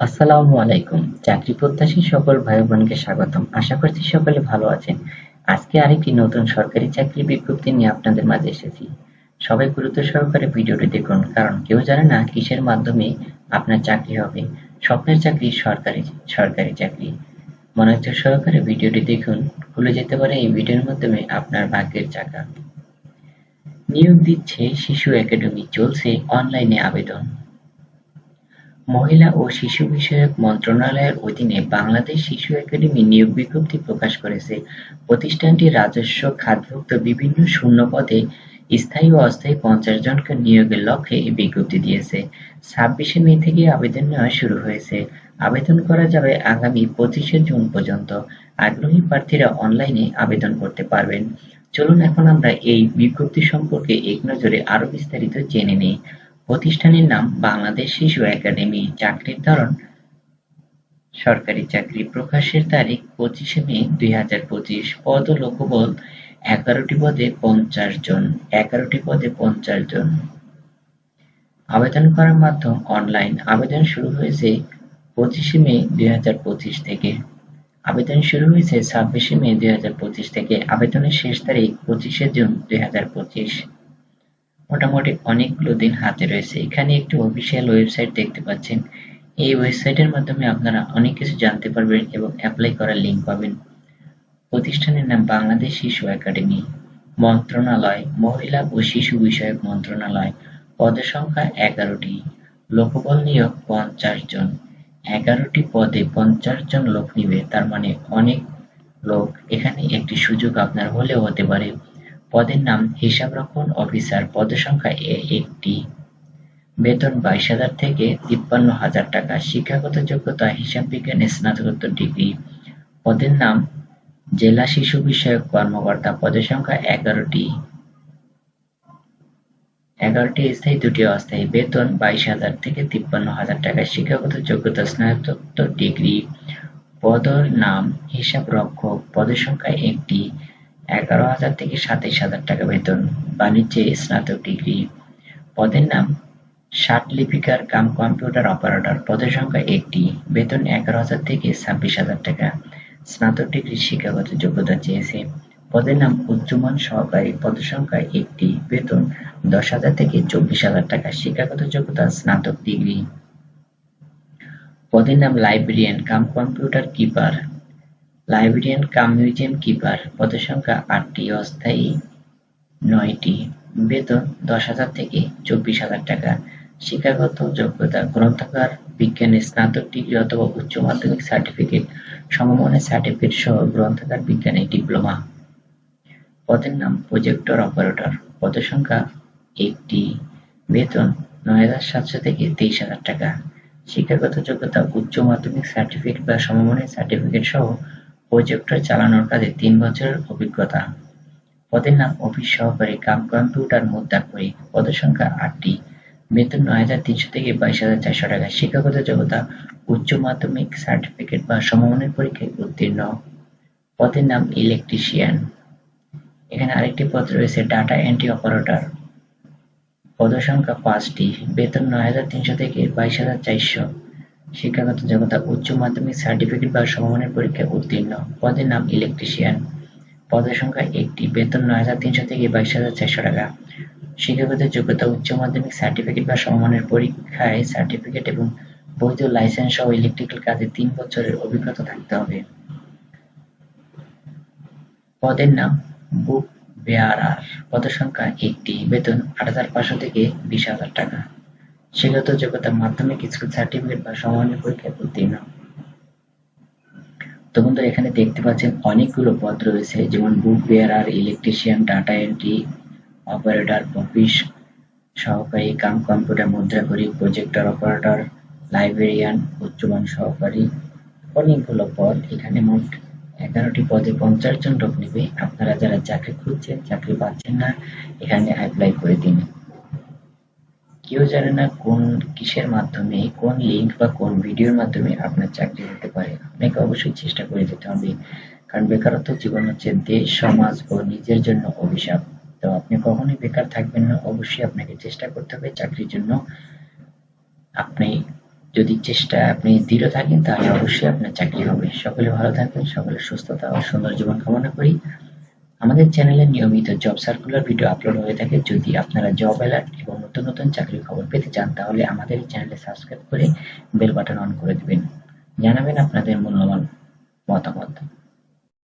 আসসালামু আলাইকুম। চাকরি প্রত্যাশী সকল ভাই বোনকে স্বাগতম। আশা করছি সকলে ভালো আছেন। আজকে আরেকটি নতুন সরকারি চাকরি বিজ্ঞপ্তি নিয়ে আপনাদের মাঝে এসেছি। সবাই গুরুত্ব সহকারে ভিডিওটি দেখুন, কারণ কেউ জানে না কিসের মাধ্যমে আপনার চাকরি হবে। স্বপ্নের চাকরি, সরকারি সরকারি চাকরি। মনোযোগ সহকারে ভিডিওটি দেখুন। খুলে যেতে পারে এই ভিডিওর মাধ্যমে আপনার ভাগ্যের চাকা। নিয়োগ দিচ্ছে শিশু একাডেমি, চলছে অনলাইনে আবেদন। মহিলা ও শিশু বিষয়ক মন্ত্রণালয়ের অধীনে বাংলাদেশ শিশু একাডেমি নিয়োগ বিজ্ঞপ্তি প্রকাশ করেছে। প্রতিষ্ঠানটি রাজস্ব খাতভুক্ত বিভিন্ন শূন্য পদে স্থায়ী ও অস্থায়ী পঞ্চাশ জনকে নিয়োগের লক্ষ্যে এই বিজ্ঞপ্তি দিয়েছে। ছাব্বিশে মে থেকে আবেদন নেওয়া শুরু হয়েছে। আবেদন করা যাবে আগামী পঁচিশে জুন পর্যন্ত। আগ্রহী প্রার্থীরা অনলাইনে আবেদন করতে পারবেন। চলুন এখন আমরা এই বিজ্ঞপ্তি সম্পর্কে এক নজরে আরও বিস্তারিত জেনে নিই। প্রতিষ্ঠানের নাম বাংলাদেশ শিশু একাডেমি। চাকরির ধরন, সরকারি চাকরি প্রকাশের তারিখ পঁচিশে মে দুই হাজার পঁচিশ। পদ ও লোকবল এগারোটি পদে পঞ্চাশ জন, এগারোটি পদে পঞ্চাশ জন। আবেদন করার মাধ্যম অনলাইন আবেদন শুরু হয়েছে পঁচিশে মে দুই হাজার পঁচিশ থেকে। আবেদন শুরু হয়েছে ছাব্বিশে মে দুই হাজার পঁচিশ থেকে। আবেদনের শেষ তারিখ পঁচিশে জুন দুই হাজার পঁচিশ। মোটামুটি অনেকগুলো দিন হাতে রয়েছে। এখানে একটি অফিসিয়াল ওয়েবসাইট দেখতে পাচ্ছেন। এই ওয়েবসাইটের মাধ্যমে আপনারা অনেক কিছু জানতে পারবেন এবং অ্যাপ্লাই করার লিঙ্ক পাবেন। প্রতিষ্ঠানের নাম বাংলাদেশ শিশু একাডেমি, মন্ত্রণালয়, মহিলা ও শিশু বিষয়ক মন্ত্রণালয়। পদের সংখ্যা এগারোটি। লোকবল নিয়োগ পঞ্চাশ জন। এগারোটি পদে পঞ্চাশ জন লোক নিবে, তার মানে অনেক লোক। এখানে একটি সুযোগ আপনার হলেও হতে পারে। পদের নাম হিসাবরক্ষণ অফিসার পদসংখ্যা একটি। বেতন বাইশ হাজার থেকে তিপ্পান্ন হাজার টাকা। শিক্ষাগত যোগ্যতা, হিসাব বিজ্ঞানে, স্নাতকোত্তর ডিগ্রি। পদের নাম জেলা শিশু বিষয়ক কর্মকর্তা। পদের সংখ্যা এগারোটি। এগারোটি স্থায়ী, দুটি অস্থায়ী। বেতন বাইশ হাজার থেকে তিপ্পান্ন হাজার টাকা। শিক্ষাগত যোগ্যতা, স্নাতকোত্তর ডিগ্রি। পদর নাম হিসাব রক্ষক। পদের সংখ্যা একটি। এগারো হাজার থেকে সাতাইশ হাজার টাকা বেতন। বাণিজ্যে স্নাতক ডিগ্রি। পদের নাম ষাট লিপিকার কাম কম্পিউটার অপারেটর। পদের সংখ্যা একটি। বেতন এগারো হাজার থেকে ছাব্বিশ হাজার টাকা। স্নাতক ডিগ্রি শিক্ষাগত যোগ্যতা চেয়েছে। পদের নাম উচ্চমান সহকারী। পদের সংখ্যা একটি। বেতন দশ হাজার থেকে চব্বিশ হাজার টাকা। শিক্ষাগত যোগ্যতা স্নাতক ডিগ্রি। পদের নাম librarian. Cum computer keeper. Librarian cum museum keeper পদের সংখ্যা আটটি, অস্থায়ী নয়টি, বেতন দশ হাজার থেকে চব্বিশ হাজার টাকা। শিক্ষাগত যোগ্যতা গ্রন্থাগার, বিজ্ঞানে স্নাতক ডিগ্রি অথবা উচ্চ মাধ্যমিক সার্টিফিকেট সমমানের সার্টিফিকেট সহ গ্রন্থাগার বিজ্ঞানে ডিপ্লোমা। পদের নাম প্রজেক্টর অপারেটর। পদের সংখ্যা একটি, বেতন নয় হাজার সাতশো থেকে তেইশ হাজার টাকা। শিক্ষাগত যোগ্যতা উচ্চ মাধ্যমিক সার্টিফিকেট বা সমমানের সার্টিফিকেট সহ প্রজেক্টর চালানোর কাজে তিন বছরের অভিজ্ঞতা। পদের নাম অফিস সহকারী কাম কম্পিউটার মুদ্রাক্ষরী। পদের সংখ্যা আটটি। বেতন নয় হাজার তিনশো থেকে বাইশ হাজার চারশো টাকা। শিক্ষাগত যোগ্যতা, উচ্চ মাধ্যমিক সার্টিফিকেট বা সমমানের পরীক্ষায় উত্তীর্ণ। পদের নাম ইলেকট্রিশিয়ান। এখানে আরেকটি পদ রয়েছে, ডাটা এন্ট্রি অপারেটর। পদসংখ্যা পাঁচটি। বেতন নয় হাজার তিনশো থেকে বাইশ হাজার চারশো। শিক্ষাগত যোগ্যতা উচ্চ মাধ্যমিক সার্টিফিকেট বা সমমানের পরীক্ষায় উত্তীর্ণ। পদের নাম ইলেকট্রিশিয়ান পদের সংখ্যা একটি, বেতন নয় হাজার তিনশো থেকে বাইশ হাজার চারশো টাকা। শিক্ষাগত যোগ্যতা উচ্চ মাধ্যমিক সার্টিফিকেট বা সমমানের পরীক্ষায় সার্টিফিকেট এবং বৈধ লাইসেন্স সহ ইলেকট্রিক্যাল কাজে তিন বছরের অভিজ্ঞতা থাকতে হবে। পদের নাম বুক বেয়ারার। পদের সংখ্যা একটি, বেতন আট হাজার পাঁচশো থেকে বিশ হাজার টাকা। শিক্ষাগত যোগ্যতা মাধ্যমিক স্কুল সার্টিফিকেট বা সমানের পরীক্ষায় উত্তীর্ণ তো বন্ধুরা এখানে দেখতে পাচ্ছেন অনেকগুলো পদ রয়েছে, যেমন book bearer electrician data entry operator office সহকারী, কাম কম্পিউটার মুদ্রাকরী প্রজেক্টর অপারেটর লাইব্রেরিয়ান উচ্চমান সহকারী, অনেকগুলো পদ। এখানে মোট এগারোটি পদে পঞ্চাশ জন লোক নেবে। আপনারা যারা চাকরি খুঁজছেন, চাকরি পাচ্ছেন না, এখানে অ্যাপ্লাই করে দিন। কেউ জানে না কোন কিসের মাধ্যমে, কোন লিঙ্ক বা কোন ভিডিওর মাধ্যমে আপনার চাকরি হতে পারে। আপনাকে অবশ্যই চেষ্টা করে যেতে হবে। কারণ বেকারত্ব জীবন হচ্ছে দেশ, সমাজ ও নিজের জন্য অভিশাপ। তো আপনি কখনোই বেকার থাকবেন না। অবশ্যই আপনাকে চেষ্টা করতে হবে চাকরির জন্য। আপনি যদি চেষ্টা, আপনি দৃঢ় থাকেন, তাহলে অবশ্যই আপনার চাকরি হবে। সকলে ভালো থাকবেন সকলের সুস্থতা ও সুন্দর জীবন কামনা করি। আমাদের চ্যানেলে নিয়মিত জব সার্কুলার ভিডিও আপলোড হয়ে থাকে। যদি আপনারা জব অ্যালার্ট নতুন নতুন চাকরির খবর পেতে চান, তাহলে আমাদের এই চ্যানেলে সাবস্ক্রাইব করে বেল বাটন অন করে দিবেন। জানাবেন আপনাদের মূল্যবান মতামত।